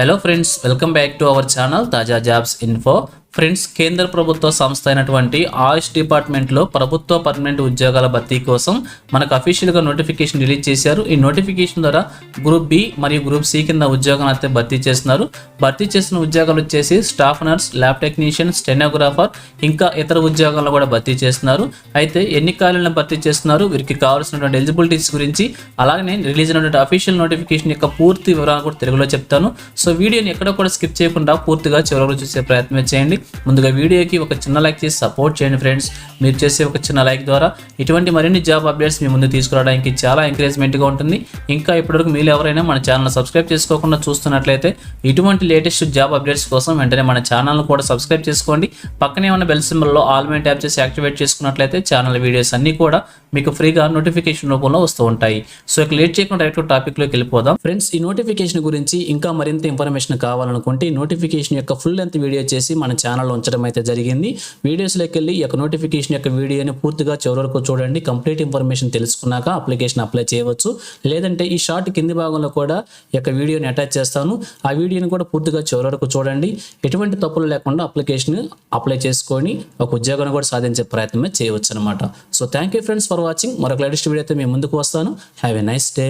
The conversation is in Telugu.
Hello friends, welcome back to our channel Taja Jobs Info. Friends కేంద్ర ప్రభుత్వ సంస్థ అయినటువంటి ఆయుష్ డిపార్ట్మెంట్లో ప్రభుత్వ పర్మనెంట్ ఉద్యోగాల భర్తీ కోసం మనకు అఫీషియల్గా నోటిఫికేషన్ రిలీజ్ చేశారు. ఈ నోటిఫికేషన్ ద్వారా గ్రూప్ బి మరియు గ్రూప్ సి కింద ఉద్యోగాలు అయితే భర్తీ చేస్తున్నారు. భర్తీ చేసిన ఉద్యోగాలు వచ్చేసి staff nurse lab technician stenographer ఇంకా ఇతర ఉద్యోగాలను కూడా భర్తీ చేస్తున్నారు. అయితే ఎన్ని ఖాళీలను భర్తీ చేస్తున్నారు? వీరికి కావాల్సినటువంటి ఎలిజిబిలిటీస్ గురించి అలాగే రిలీజ్ అయినటువంటి అఫీషియల్ నోటిఫికేషన్ యొక్క పూర్తి వివరాలు కూడా తెలుగులో చెప్తాను. సో వీడియోని ఎక్కడ కూడా స్కిప్ చేయకుండా పూర్తిగా చివరి చూసే ప్రయత్నం చేయండి. ముందుగా వీడియోకి ఒక చిన్న లైక్ చేసి సపోర్ట్ చేయండి ఫ్రెండ్స్ మీరు చేసే ఒక చిన్న లైక్ ద్వారా ఇటువంటి మరిన్ని జాబ్ అప్డేట్స్ మీ ముందు తీసుకురావడానికి చాలా ఎంకరేజ్మెంట్గా ఉంటుంది. ఇంకా ఇప్పటివరకు మీరు ఎవరైనా మన ఛానల్ సబ్స్క్రైబ్ చేసుకోకుండా చూస్తున్నట్లయితే ఇటువంటి లేటెస్ట్ జాబ్ అప్డేట్స్ కోసం వెంటనే మన ఛానల్ను కూడా సబ్స్క్రైబ్ చేసుకోండి. పక్కనే ఉన్న బెల్ సింబల్లో ఆల్ మే ట్యాప్ చేసి యాక్టివేట్ చేసుకున్నట్లయితే ఛానల్ వీడియోస్ అన్నీ కూడా మీకు ఫ్రీగా నోటిఫికేషన్ రూపంలో వస్తూ ఉంటాయి. సో ఇక లేట్ చేయకుండా డైరెక్ట్ టాపిక్లోకి వెళ్ళిపోదాం. ఫ్రెండ్స్ ఈ నోటిఫికేషన్ గురించి ఇంకా మరింత ఇన్ఫర్మేషన్ కావాలనుకుంటే నోటిఫికేషన్ యొక్క ఫుల్ లెంత్ వీడియో చేసి మన ఛానల్లో ఉంచడం అయితే జరిగింది. వీడియోస్లోకి వెళ్ళి ఈ యొక్క నోటిఫికేషన్ యొక్క వీడియోని పూర్తిగా చివరి వరకు చూడండి. కంప్లీట్ ఇన్ఫర్మేషన్ తెలుసుకున్నాక అప్లికేషన్ అప్లై చేయవచ్చు. లేదంటే ఈ షార్ట్ కింది భాగంలో కూడా ఈ యొక్క వీడియోని అటాచ్ చేస్తాను. ఆ వీడియోని కూడా పూర్తిగా చివరి వరకు చూడండి. ఎటువంటి తప్పులు లేకుండా అప్లికేషన్ అప్లై చేసుకొని ఒక ఉద్యోగాన్ని కూడా సాధించే ప్రయత్నమే చేయవచ్చు అనమాట so thank you friends for watching మరొక లేటెస్ట్ వీడియో అయితే మేము ముందుకు వస్తాను. Have a nice day